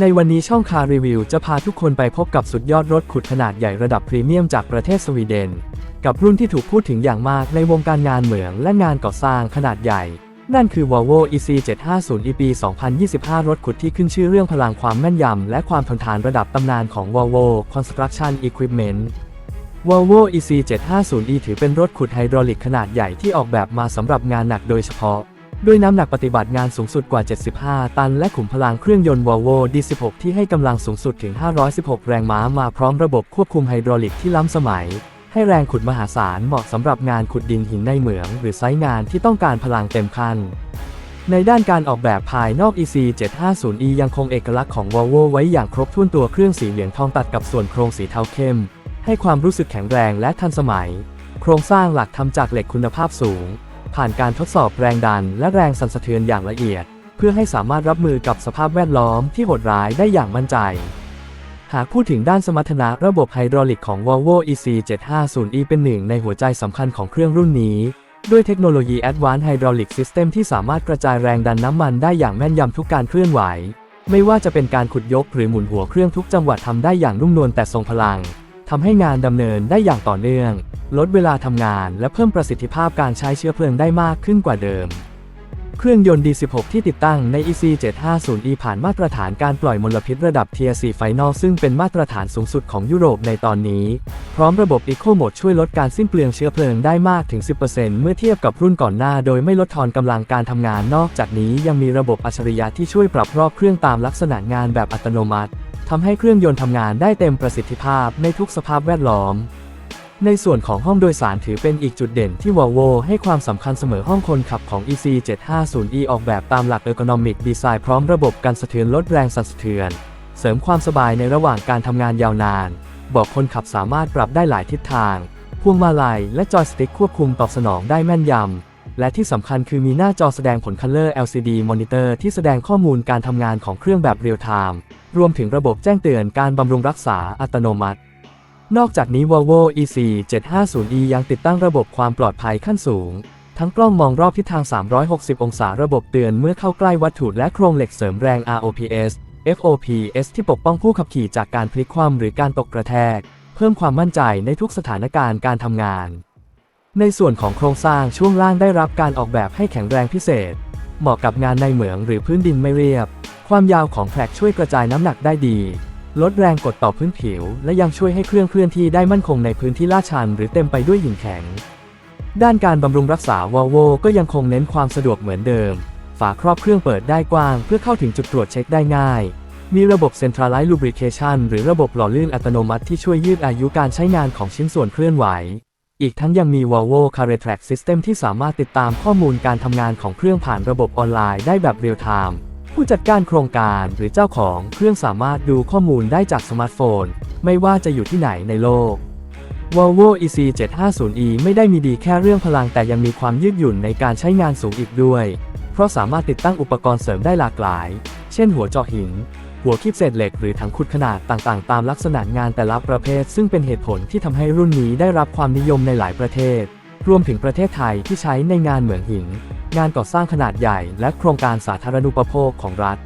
ในวันนี้ช่องคารีวิวจะพาทุกคนไปพบกับสุดยอดรถขุดขนาดใหญ่ระดับพรีเมียมจากประเทศสวีเดน กับรุ่นที่ถูกพูดถึงอย่างมากในวงการงานเหมืองและงานก่อสร้างขนาดใหญ่ นั่นคือ Volvo EC750 EP 2025 รถขุดที่ขึ้นชื่อเรื่องพลังความแม่นยำและความทนทานระดับตำนานของ Volvo Construction Equipment Volvo EC750E ถือเป็นรถขุดไฮดรอลิกขนาดใหญ่ที่ออกแบบมาสำหรับงานหนักโดยเฉพาะ ด้วยน้ำหนักปฏิบัติงานสูงสุดกว่า 75 ตัน และขุมพลังเครื่องยนต์ Volvo D16 ที่ให้กำลังสูงสุดถึง 516 แรงม้ามาพร้อมระบบควบคุมไฮดรอลิกที่ล้ำสมัย ให้แรงขุดมหาศาลเหมาะสำหรับงานขุดดินหินในเหมือง หรือไซต์งานที่ต้องการพลังเต็มคัน ในด้านการออกแบบภายนอก EC750E ยังคงเอกลักษณ์ของ Volvo ไว้อย่างครบถ้วนตัวเครื่องสีเหลืองทองตัดกับส่วนโครงสีเทาเข้ม ให้ความรู้สึกแข็งแรงและทันสมัย โครงสร้างหลักทำจากเหล็กคุณภาพสูง ผ่านการทดสอบแรงดันและแรงสั่นสะเทือนอย่างละเอียด เพื่อให้สามารถรับมือกับสภาพแวดล้อมที่โหดร้ายได้อย่างมั่นใจ หากพูดถึงด้านสมรรถนะระบบไฮดรอลิกของ Volvo EC750E เป็นหนึ่งในหัวใจสำคัญของเครื่องรุ่นนี้ ด้วยเทคโนโลยี Advanced Hydraulic System ที่สามารถกระจายแรงดันน้ำมันได้อย่างแม่นยำทุกการเคลื่อนไหว ไม่ว่าจะเป็นการขุดยกหรือหมุนหัวเครื่องทุกจังหวะทำได้อย่างนุ่มนวลแต่ทรงพลัง ทำให้งานดำเนินได้อย่างต่อเนื่อง ลดเวลาทำงานและเพิ่มประสิทธิภาพการใช้เชื้อเพลิงได้มากขึ้นกว่าเดิม เครื่องยนต์ D16 ที่ติดตั้งใน EC750E ผ่านมาตรฐานการปล่อยมลพิษระดับ Tier 4 Final ซึ่งเป็นมาตรฐานสูงสุดของยุโรปในตอนนี้ พร้อมระบบ Eco Mode ช่วยลดการสิ้นเปลืองเชื้อเพลิงได้มากถึง 10%เมื่อเทียบกับรุ่นก่อนหน้า โดยไม่ลดทอนกำลังการทำงานนอกจากนี้ยังมีระบบอัจฉริยะที่ช่วยปรับรอบเครื่องตามลักษณะงานแบบอัตโนมัติ ทำให้เครื่องยนต์ทำงานได้เต็มประสิทธิภาพในทุกสภาพแวดล้อม ในส่วนของห้องโดยสารถือเป็นอีกจุดเด่นที่ Volvo ให้ความสำคัญเสมอห้องคนขับของ EC750E ออกแบบตามหลัก Ergonomic Design พร้อมระบบการสะเทือนลดแรงสั่นสะเทือน เสริมความสบายในระหว่างการทำงานยาวนาน บอกคนขับสามารถปรับได้หลายทิศทางพวงมาลัยและจอยสติ๊กควบคุมตอบสนองได้แม่นยำ และที่สำคัญคือมีหน้าจอแสดงผล Color LCD Monitor ที่แสดงข้อมูลการทำงานของเครื่องแบบเรียลไทม์รวมถึงระบบแจ้งเตือนการบำรุงรักษาอัตโนมัติ นอกจากนี้ Volvo EC750E ยังติดตั้งระบบความปลอดภัยขั้นสูง ทั้งกล้องมองรอบทิศทาง 360 องศาระบบเตือนเมื่อเข้าใกล้วัตถุและโครงเหล็กเสริมแรง ROPS FOPS ที่ปกป้องผู้ขับขี่จากการพลิกคว่ำหรือการตกกระแทก เพิ่มความมั่นใจในทุกสถานการณ์การทำงาน ในส่วนของโครงสร้างช่วงล่างได้รับการออกแบบให้แข็งแรงพิเศษ เหมาะกับงานในเหมืองหรือพื้นดินไม่เรียบ ความยาวของแทร็กช่วยกระจายน้ำหนักได้ดี ลดแรงกดต่อพื้นผิว และยังช่วยให้เครื่องเคลื่อนที่ได้มั่นคงในพื้นที่ลาดชันหรือเต็มไปด้วยหินแข็ง ด้านการบำรุงรักษา Volvo ก็ยังคงเน้นความสะดวกเหมือนเดิม ฝาครอบเครื่องเปิดได้กว้าง เพื่อเข้าถึงจุดตรวจเช็คได้ง่าย มีระบบ Centralized Lubrication หรือระบบหล่อลื่นอัตโนมัติที่ช่วยยืดอายุการใช้งานของชิ้นส่วนเคลื่อนไหว อีกทั้งยังมี Volvo Car Track System ที่สามารถติดตามข้อมูลการทำงานของเครื่องผ่านระบบออนไลน์ได้แบบเรียลไทม์ผู้จัดการโครงการหรือเจ้าของเครื่องสามารถดูข้อมูลได้จากสมาร์ทโฟน ไม่ว่าจะอยู่ที่ไหนในโลก Volvo EC750E ไม่ได้มีดีแค่เรื่องพลังแต่ยังมีความยืดหยุ่นในการใช้งานสูงอีกด้วย เพราะสามารถติดตั้งอุปกรณ์เสริมได้หลากหลาย เช่นหัวเจาะหิน หัวคีบเศษเหล็กหรือถังขุดขนาดต่างๆ ตามลักษณะงานแต่ละประเภท ซึ่งเป็นเหตุผลที่ทำให้รุ่นนี้ได้รับความนิยมในหลายประเทศ รวมถึงประเทศไทยที่ใช้ในงานเหมืองหิน งานก่อสร้างขนาดใหญ่ และโครงการสาธารณูปโภคของรัฐ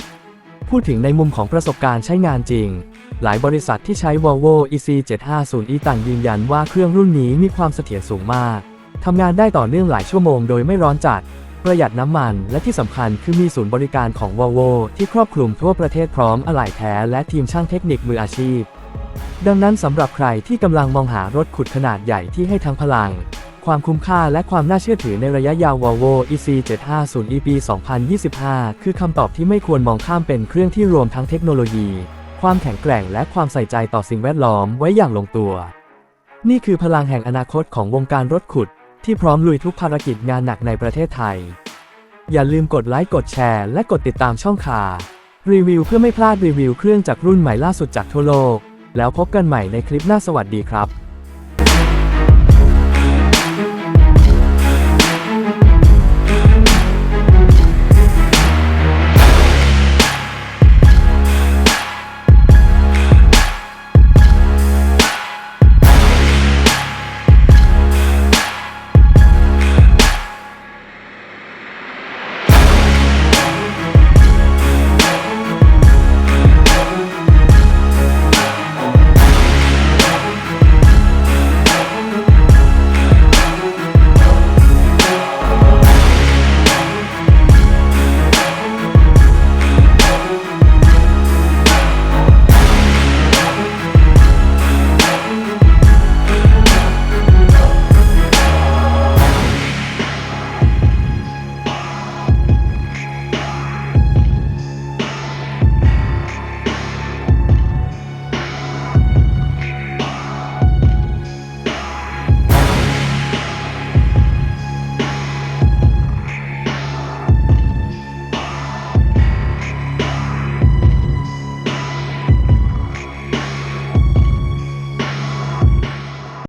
พูดถึงในมุมของประสบการณ์ใช้งานจริง หลายบริษัทที่ใช้ Volvo EC750E ต่างยืนยันว่าเครื่องรุ่นนี้มีความเสถียรสูงมากทำงานได้ต่อเนื่องหลายชั่วโมงโดยไม่ร้อนจัด ประหยัดน้ำมัน และที่สำคัญคือมีศูนย์บริการของ Volvo ที่ครอบคลุมทั่วประเทศพร้อมอะไหล่แท้และทีมช่างเทคนิคมืออาชีพ ดังนั้นสำหรับใครที่กำลังมองหารถขุดขนาดใหญ่ที่ให้ทั้งพลัง ความคุ้มค่าและความน่าเชื่อถือในระยะยาว Volvo EC750E ปี 2025 คือคำตอบที่ไม่ควรมองข้ามเป็นเครื่องที่รวมทั้งเทคโนโลยี ความแข็งแกร่งและความใส่ใจต่อสิ่งแวดล้อมไว้อย่างลงตัว นี่คือพลังแห่งอนาคตของวงการรถขุดที่พร้อมลุยทุกภารกิจงานหนักในประเทศไทย อย่าลืมกดไลค์กดแชร์และกดติดตามช่องคารีวิวเพื่อไม่พลาดรีวิวเครื่องจากรุ่นใหม่ล่าสุดจากทั่วโลก แล้วพบกันใหม่ในคลิปหน้าสวัสดีครับ